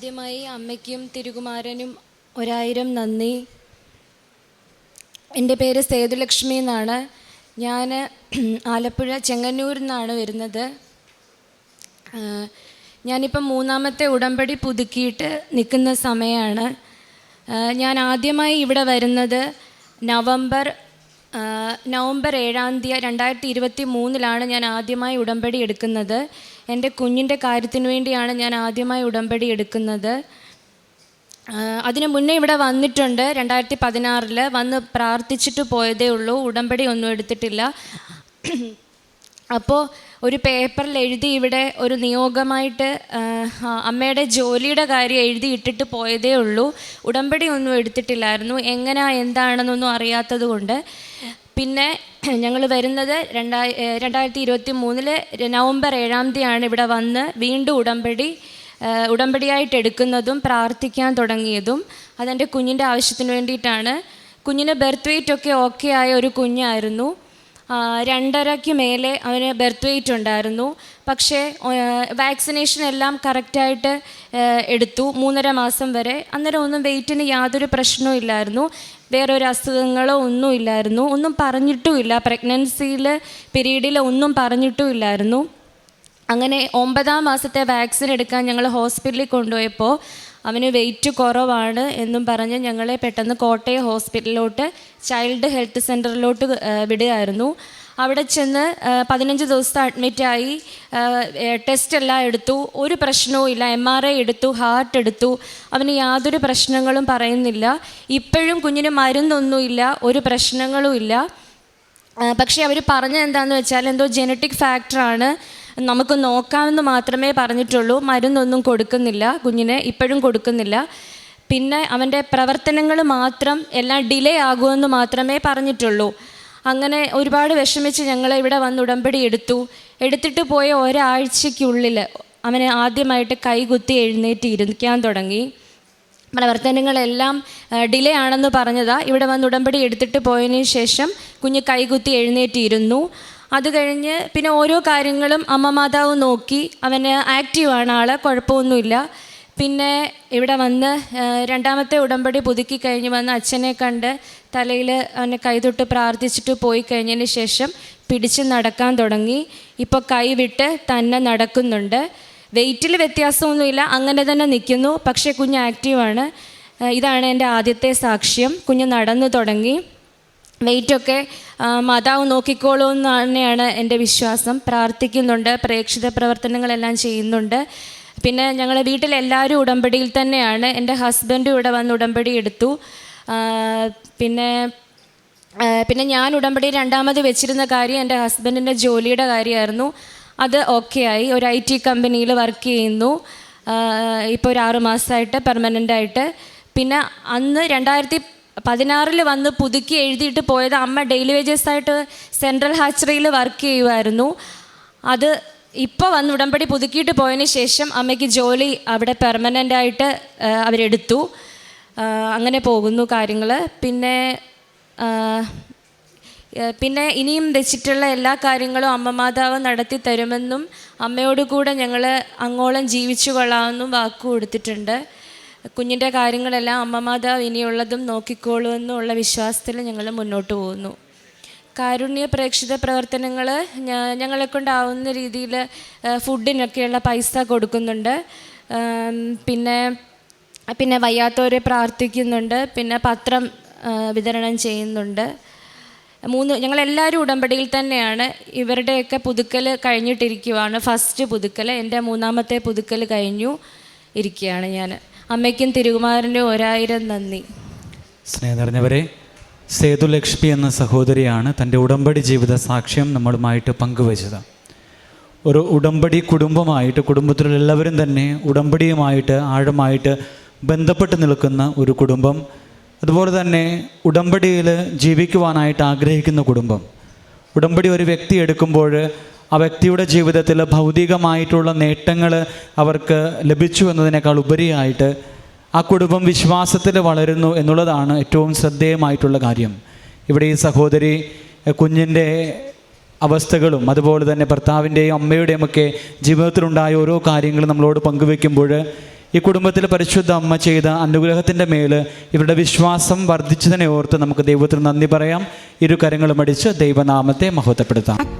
ആദ്യമായി അമ്മയ്ക്കും തിരുകുമാരനും ഒരായിരം നന്ദി. എന്റെ പേര് സേതുലക്ഷ്മി എന്നാണ്. ഞാൻ ആലപ്പുഴ ചെങ്ങന്നൂരിൽ നിന്നാണ് വരുന്നത്. ഞാനിപ്പം മൂന്നാമത്തെ ഉടമ്പടി പുതുക്കിയിട്ട് നിൽക്കുന്ന സമയമാണ്. ഞാൻ ആദ്യമായി ഇവിടെ വരുന്നത് നവംബർ നവംബർ ഏഴാം തീയതി രണ്ടായിരത്തി ഇരുപത്തി മൂന്നിലാണ് ഞാൻ ആദ്യമായി ഉടമ്പടി എടുക്കുന്നത്. എന്റെ കുഞ്ഞിന്റെ കാര്യത്തിന് വേണ്ടിയാണ് ഞാൻ ആദ്യമായി ഉടമ്പടി എടുക്കുന്നത്. അതിനു മുന്നേ ഇവിടെ വന്നിട്ടുണ്ട്. രണ്ടായിരത്തി പതിനാറിൽ വന്ന് പ്രാർത്ഥിച്ചിട്ട് പോയതേ ഉള്ളൂ. ഉടമ്പടി ഒന്നും എടുത്തിട്ടില്ല. അപ്പോൾ ഒരു പേപ്പറിൽ എഴുതി ഇവിടെ ഒരു നിയോഗമായിട്ട് അമ്മയുടെ ജോലിയുടെ കാര്യം എഴുതി ഇട്ടിട്ട് പോയതേ ഉള്ളൂ. ഉടമ്പടി ഒന്നും എടുത്തിട്ടില്ലായിരുന്നു. എങ്ങനെയാ എന്താണെന്നൊന്നും അറിയാത്തത് കൊണ്ട് പിന്നെ ഞങ്ങൾ വരുന്നത് രണ്ടായി രണ്ടായിരത്തി ഇരുപത്തി മൂന്നിൽ നവംബർ ഏഴാം തീയതിയാണ് ഇവിടെ വന്ന് വീണ്ടും ഉടമ്പടി ഉടമ്പടിയായിട്ട് എടുക്കുന്നതും പ്രാർത്ഥിക്കാൻ തുടങ്ങിയതും. അതെന്റെ കുഞ്ഞിന്റെ ആവശ്യത്തിന് വേണ്ടിയിട്ടാണ്. കുഞ്ഞിന് ബർത്ത് വെയിറ്റ് ഒക്കെ ഓക്കെ ആയ ഒരു കുഞ്ഞായിരുന്നു. രണ്ടരയ്ക്ക് മേലെ അവന് ബർത്ത് വെയിറ്റ് ഉണ്ടായിരുന്നു. പക്ഷേ വാക്സിനേഷൻ എല്ലാം കറക്റ്റായിട്ട് എടുത്തു. മൂന്നര മാസം വരെ. അന്നേരം ഒന്നും വെയിറ്റിന് യാതൊരു പ്രശ്നവും ഇല്ലായിരുന്നു. വേറൊരു അസുഖങ്ങളോ ഒന്നും ഇല്ലായിരുന്നു. ഒന്നും പറഞ്ഞിട്ടുമില്ല. പ്രഗ്നൻസിയിൽ പീരീഡിൽ ഒന്നും പറഞ്ഞിട്ടുമില്ലായിരുന്നു. അങ്ങനെ ഒമ്പതാം മാസത്തെ വാക്സിൻ എടുക്കാൻ ഞങ്ങൾ ഹോസ്പിറ്റലിൽ കൊണ്ടുപോയപ്പോൾ അവന് വെയിറ്റ് കുറവാണ് എന്നും പറഞ്ഞ് ഞങ്ങളെ പെട്ടെന്ന് കോട്ടയം ഹോസ്പിറ്റലിലോട്ട് ചൈൽഡ് ഹെൽത്ത് സെന്ററിലോട്ട് വിടുകയായിരുന്നു. അവിടെ ചെന്ന് പതിനഞ്ച് ദിവസത്തെ അഡ്മിറ്റായി ടെസ്റ്റ് എല്ലാം എടുത്തു. ഒരു പ്രശ്നവും ഇല്ല. എം ആർ ഐ എടുത്തു ഹാർട്ട് എടുത്തു. അവന് യാതൊരു പ്രശ്നങ്ങളും പറയുന്നില്ല. ഇപ്പോഴും കുഞ്ഞിന് മരുന്നൊന്നുമില്ല ഒരു പ്രശ്നങ്ങളും ഇല്ല. പക്ഷേ അവർ പറഞ്ഞത് എന്താണെന്ന് വെച്ചാൽ എന്തോ ജനറ്റിക് ഫാക്ടറാണ് നമുക്ക് നോക്കാമെന്ന് മാത്രമേ പറഞ്ഞിട്ടുള്ളൂ. മരുന്നൊന്നും കൊടുക്കുന്നില്ല. കുഞ്ഞിനെ ഇപ്പോഴും കൊടുക്കുന്നില്ല. പിന്നെ അവന്റെ പ്രവർത്തനങ്ങൾ മാത്രം എല്ലാം ഡിലേ ആകുമെന്ന് മാത്രമേ പറഞ്ഞിട്ടുള്ളൂ. അങ്ങനെ ഒരുപാട് വിഷമിച്ച് ഞങ്ങൾ ഇവിടെ വന്ന് ഉടമ്പടി എടുത്തു. എടുത്തിട്ട് പോയ ഒരാഴ്ചയ്ക്കുള്ളിൽ അവനെ ആദ്യമായിട്ട് കൈകുത്തി എഴുന്നേറ്റ് ഇരിക്കാൻ തുടങ്ങി. പ്രവർത്തനങ്ങളെല്ലാം ഡിലേ ആണെന്ന് പറഞ്ഞതാ. ഇവിടെ വന്ന് ഉടമ്പടി എടുത്തിട്ട് പോയതിന് ശേഷം കുഞ്ഞ് കൈകുത്തി എഴുന്നേറ്റിരുന്നു. അത് കഴിഞ്ഞ് പിന്നെ ഓരോ കാര്യങ്ങളും അമ്മ മാതാവ് നോക്കി. അവന് ആക്റ്റീവാണ് ആൾ കുഴപ്പമൊന്നുമില്ല. പിന്നെ ഇവിടെ വന്ന് രണ്ടാമത്തെ ഉടമ്പടി പുതുക്കി കഴിഞ്ഞ് വന്ന് അച്ഛനെ കണ്ട് തലയിൽ അവനെ കൈതൊട്ട് പ്രാർത്ഥിച്ചിട്ട് പോയി കഴിഞ്ഞതിന് ശേഷം പിടിച്ച് നടക്കാൻ തുടങ്ങി. ഇപ്പോൾ കൈവിട്ട് തന്നെ നടക്കുന്നുണ്ട്. വെയിറ്റിൽ വ്യത്യാസമൊന്നുമില്ല അങ്ങനെ തന്നെ നിൽക്കുന്നു. പക്ഷേ കുഞ്ഞ് ആക്റ്റീവാണ് ഇതാണ് എന്റെ ആദ്യത്തെ സാക്ഷ്യം. കുഞ്ഞ് നടന്നു തുടങ്ങി. വെയിറ്റൊക്കെ മാതാവ് നോക്കിക്കോളൂ എന്ന് തന്നെയാണ് എന്റെ വിശ്വാസം. പ്രാർത്ഥിക്കുന്നുണ്ട് പ്രേക്ഷിത പ്രവർത്തനങ്ങളെല്ലാം ചെയ്യുന്നുണ്ട്. പിന്നെ ഞങ്ങൾ വീട്ടിലെല്ലാവരും ഉടമ്പടിയിൽ തന്നെയാണ്. എന്റെ ഹസ്ബൻഡും ഇവിടെ വന്ന് ഉടമ്പടി എടുത്തു. പിന്നെ പിന്നെ ഞാൻ ഉടമ്പടി രണ്ടാമത് വെച്ചിരുന്ന കാര്യം എന്റെ ഹസ്ബൻഡിന്റെ ജോലിയുടെ കാര്യമായിരുന്നു. അത് ഓക്കെ ആയി. ഒരു ഐ ടി കമ്പനിയിൽ വർക്ക് ചെയ്യുന്നു. ഇപ്പോൾ ഒരു ആറ് മാസമായിട്ട് പെർമനന്റ് ആയിട്ട്. പിന്നെ അന്ന് രണ്ടായിരത്തി പതിനാറിൽ വന്ന് പുതുക്കി എഴുതിയിട്ട് പോയത് അമ്മ ഡെയിലി വേജസ് ആയിട്ട് സെൻട്രൽ ഹാച്ചറിയിൽ വർക്ക് ചെയ്യുമായിരുന്നു അത് ഇപ്പോൾ വന്ന് ഉടമ്പടി പുതുക്കിയിട്ട് പോയതിന് ശേഷം അമ്മയ്ക്ക് ജോലി അവിടെ പെർമനന്റ് ആയിട്ട് അവരെടുത്തു. അങ്ങനെ പോകുന്നു കാര്യങ്ങൾ പിന്നെ പിന്നെ ഇനിയും വെച്ചിട്ടുള്ള എല്ലാ കാര്യങ്ങളും അമ്മ മാതാവ് നടത്തി തരുമെന്നും അമ്മയോട് കൂടെ ഞങ്ങൾ അങ്ങോളം ജീവിച്ചു കൊള്ളാമെന്നും വാക്കു കൊടുത്തിട്ടുണ്ട്. കുഞ്ഞിന്റെ കാര്യങ്ങളെല്ലാം അമ്മ ഇനിയുള്ളതും നോക്കിക്കോളൂ എന്നുള്ള വിശ്വാസത്തിൽ ഞങ്ങൾ മുന്നോട്ട് പോകുന്നു. കാരുണ്യ പ്രേക്ഷിത പ്രവർത്തനങ്ങൾ ഞങ്ങളെ കൊണ്ടാവുന്ന രീതിയിൽ ഫുഡിനൊക്കെയുള്ള പൈസ കൊടുക്കുന്നുണ്ട്. പിന്നെ പിന്നെ വയ്യാത്തവരെ പ്രാർത്ഥിക്കുന്നുണ്ട്. പിന്നെ പത്രം വിതരണം ചെയ്യുന്നുണ്ട്. മൂന്ന് ഞങ്ങളെല്ലാവരും ഉടമ്പടിയിൽ തന്നെയാണ്. ഇവരുടെയൊക്കെ പുതുക്കൽ കഴിഞ്ഞിട്ടിരിക്കുവാണ്. ഫസ്റ്റ് പുതുക്കൽ എന്റെ മൂന്നാമത്തെ പുതുക്കൽ കഴിഞ്ഞു ഇരിക്കുകയാണ് ഞാൻ. അമ്മയ്ക്കും തിരുകുമാരന്റെ ഒരായിരം നന്ദി. സ്നേഹം നിറഞ്ഞവരെ സേതുലക്ഷ്മി എന്ന സഹോദരിയാണ് തന്റെ ഉടമ്പടി ജീവിത സാക്ഷ്യം നമ്മളുമായിട്ട് പങ്കുവച്ചത്. ഒരു ഉടമ്പടി കുടുംബമായിട്ട് കുടുംബത്തിലുള്ള എല്ലാവരും തന്നെ ഉടമ്പടിയുമായിട്ട് ആഴമായിട്ട് ബന്ധപ്പെട്ട് നിൽക്കുന്ന ഒരു കുടുംബം അതുപോലെ തന്നെ ഉടമ്പടിയിൽ ജീവിക്കുവാനായിട്ട് ആഗ്രഹിക്കുന്ന കുടുംബം. ഉടമ്പടി ഒരു വ്യക്തി എടുക്കുമ്പോൾ ആ വ്യക്തിയുടെ ജീവിതത്തിൽ ഭൗതികമായിട്ടുള്ള നേട്ടങ്ങൾ അവർക്ക് ലഭിച്ചു എന്നതിനേക്കാൾ ഉപരിയായിട്ട് ആ കുടുംബം വിശ്വാസത്തിൽ വളരുന്നു എന്നുള്ളതാണ് ഏറ്റവും ശ്രദ്ധേയമായിട്ടുള്ള കാര്യം. ഇവിടെ ഈ സഹോദരി കുഞ്ഞിന്റെ അവസ്ഥകളും അതുപോലെ തന്നെ ഭർത്താവിന്റെയും അമ്മയുടെയും ഒക്കെ ജീവിതത്തിലുണ്ടായ ഓരോ കാര്യങ്ങളും നമ്മളോട് പങ്കുവെക്കുമ്പോൾ ഈ കുടുംബത്തിൽ പരിശുദ്ധ അമ്മ ചെയ്ത അനുഗ്രഹത്തിന്റെ മേൽ ഇവരുടെ വിശ്വാസം വർദ്ധിച്ചതിനെ ഓർത്ത് നമുക്ക് ദൈവത്തിന് നന്ദി പറയാം. ഇരു കരങ്ങളും അടിച്ച് ദൈവനാമത്തെ മഹത്വപ്പെടുത്താം.